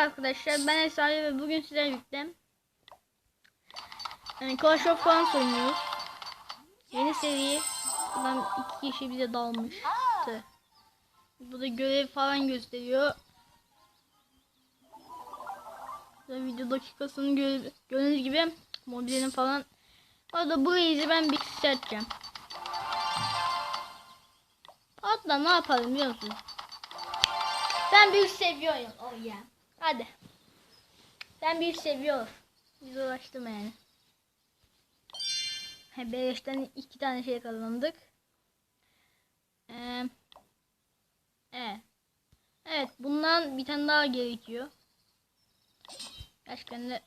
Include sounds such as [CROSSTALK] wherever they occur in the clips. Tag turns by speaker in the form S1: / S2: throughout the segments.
S1: arkadaşlar ben Esra ve bugün sizlerle birlikte yani Clash of Clans oynuyoruz. Yeni seri. Buradan iki kişi bize dalmıştı. Bu da görev falan gösteriyor. Burada video dakikasını gö gördüğünüz gibi mobilinin falan. Orada bu reizi ben bir kişi açacağım. Hatta ne yapalım biliyor musun? Ben büyük seviyorum. Oh yeah. Hadi. Ben büyük seviyorum. Biz uğraştım yani. Beleşten iki tane şey kazandık. Ee, evet. Evet bundan bir tane daha gerekiyor. Gerçekten de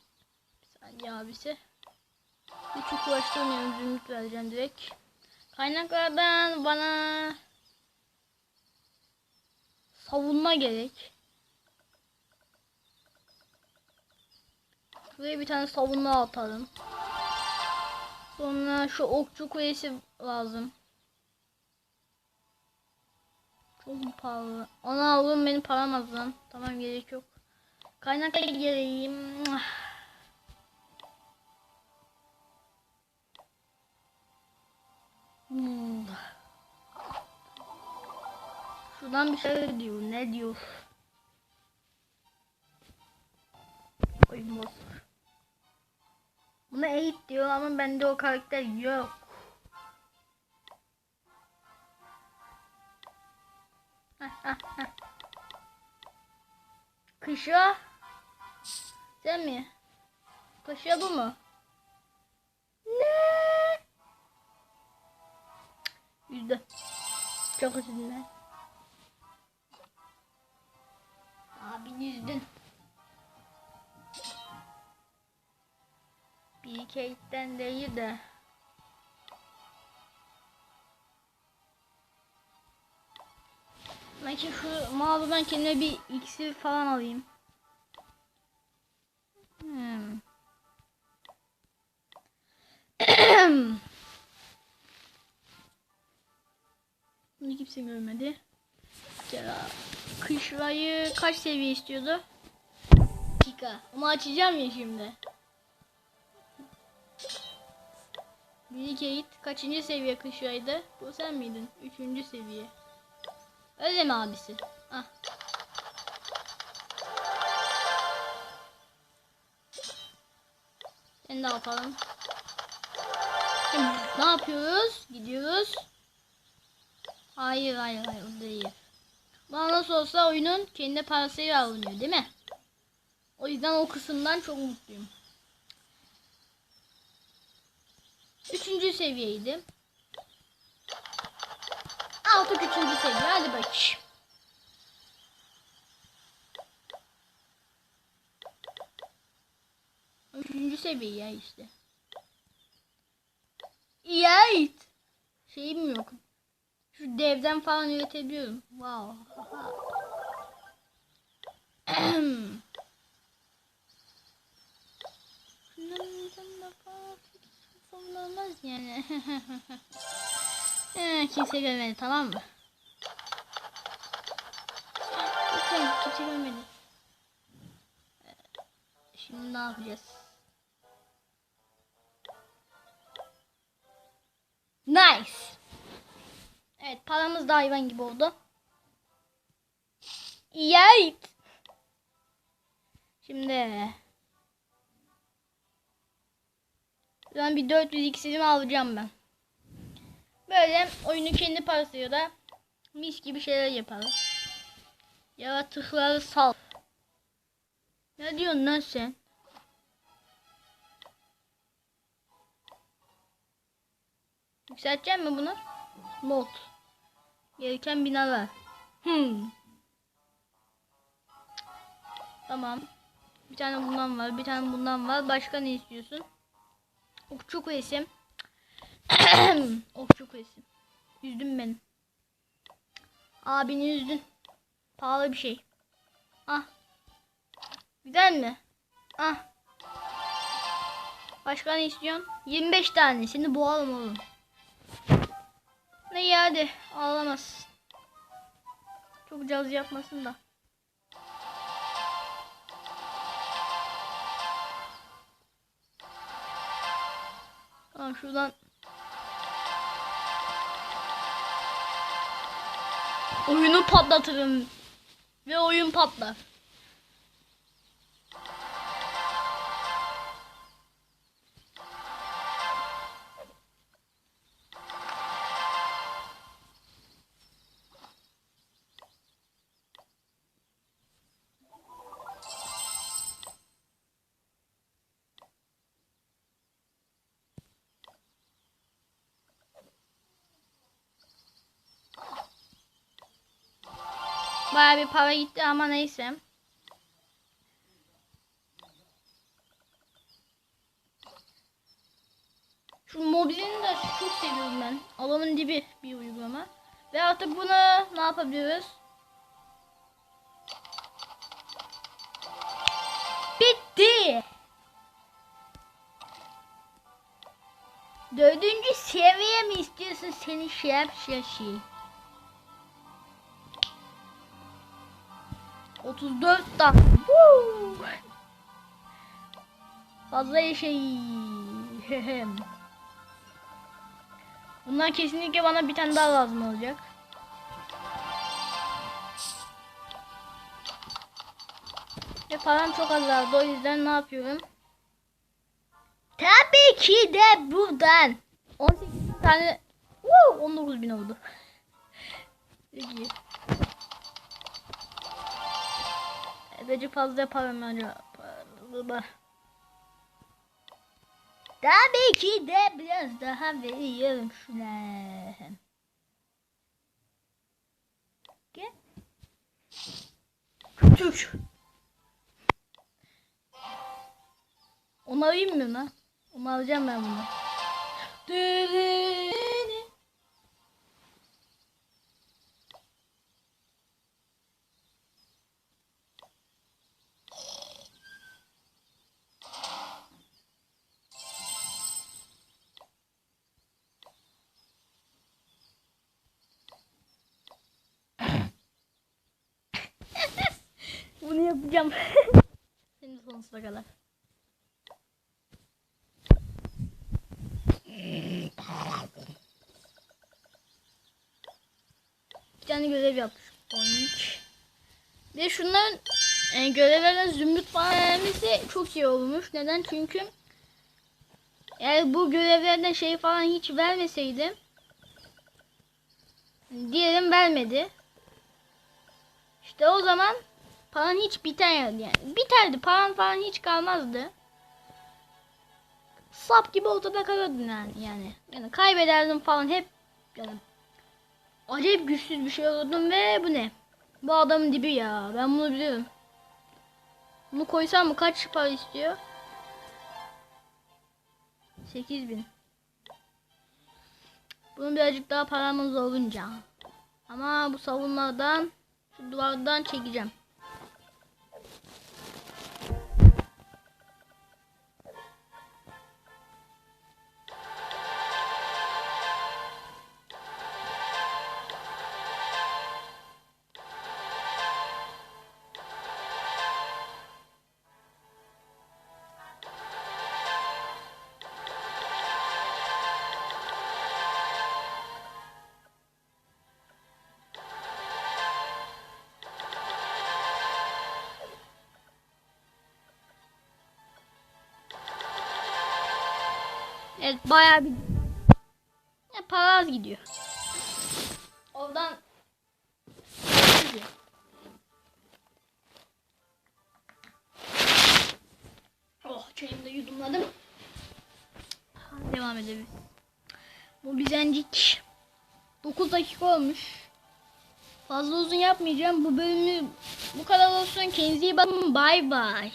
S1: bir saniye abisi. Hiç çok uğraştırmıyorum. Zümrüt vereceğim direkt. Kaynaklardan bana savunma gerek. Şuraya bir tane savunma atalım. Sonra şu okçu kulesi lazım. Çok pahalı. Onu aldım benim param. Tamam gerek yok. Kaynak geleyim. Hmm. Şuradan bir şey diyor. Ne diyor? Eğit diyor ama bende o karakter yok. [LAUGHS] Kışa. Sen mi? Kışa bu mu? Ne? Yüzde. Çok üzüldüm. Abi yüzdün. Bir Kate'den değil de. Belki şu mağazadan kendime bir iksir falan alayım. Hmm. [COUGHS] Bunu kimse görmedi. Ya kaç seviye istiyordu? Dakika. Onu açacağım ya şimdi. Billy Kate kaçıncı seviye kışlaydı? Bu sen miydin? Üçüncü seviye. Öyle mi abisi? Ah. Seni de atalım. Şimdi ne yapıyoruz? Gidiyoruz. Hayır hayır hayır o değil. Bana nasıl olsa oyunun kendi parasıyla alınıyor değil mi? O yüzden o kısımdan çok mutluyum. Üçüncü seviyeydi. Altık üçüncü seviye. Hadi bakayım. Üçüncü seviye ya işte. Yayt. Şeyim yok. Şu devden falan üretebiliyorum. Wow. [CLEARS THROAT] Olmaz yani. [LAUGHS] Ee, kimse görmedi tamam mı? Lütfen kimse görmedi. Ee, Şimdi ne yapacağız? Nice. Evet paramız da hayvan gibi oldu. Yayt. Şimdi Ben bir 400 iksirimi alacağım ben. Böyle oyunu kendi parasıyla da mis gibi şeyler yapalım. Yaratıkları sal. Ne diyorsun lan sen? Yükselteceğim mi bunu? Mod. Gereken binalar. Hmm. Tamam. Bir tane bundan var, bir tane bundan var. Başka ne istiyorsun? Okçu kulesi. Okçu kulesi. Üzdün beni. Abini üzdün. Pahalı bir şey. Ah. Güzel mi? Ah. Başka ne istiyorsun? 25 tane. Seni boğalım oğlum. Ne hadi. Ağlamaz. Çok caz yapmasın da. Tamam şuradan. Oyunu patlatırım. Ve oyun patlar. Baya bir para gitti ama neyse. Şu mobilini de çok seviyorum ben. Alanın dibi bir uygulama. Ve artık bunu ne yapabiliyoruz? Bitti. Dördüncü seviye mi istiyorsun seni şef şaşı? 34 dakika. Woo! Fazla şey. [LAUGHS] Bundan kesinlikle bana bir tane daha lazım olacak. Ve param çok azaldı o yüzden ne yapıyorum? Tabii ki de buradan 18 tane Woo! 19 bin oldu. Peki. Epeyce fazla param acaba. Tabii ki de biraz daha veriyorum şuna. Gel. Onu alayım mı lan? Onu alacağım ben bunu. Dırırı. Yapacağım. [LAUGHS] Senin sonsuza kadar. Bir tane görev yapmış. Oink. Ve şunların e, görevlerden zümrüt falan vermesi çok iyi olmuş. Neden? Çünkü eğer bu görevlerden şey falan hiç vermeseydi diyelim vermedi. İşte o zaman paran hiç biter yani. Biterdi. Paran falan hiç kalmazdı. Sap gibi ortada kalırdın yani. Yani, yani kaybederdim falan hep yani acayip güçsüz bir şey olurdum ve bu ne? Bu adamın dibi ya. Ben bunu biliyorum. Bunu koysam mı kaç para istiyor? 8000. Bunun birazcık daha paramız olunca. Ama bu savunlardan şu duvardan çekeceğim. Evet bayağı bir ya, para az gidiyor. Oradan. Oh çayımı da yudumladım. Devam edelim. Bu bizencik 9 dakika olmuş. Fazla uzun yapmayacağım. Bu bölümü bu kadar olsun. Kendinize iyi bakın. Bay bay.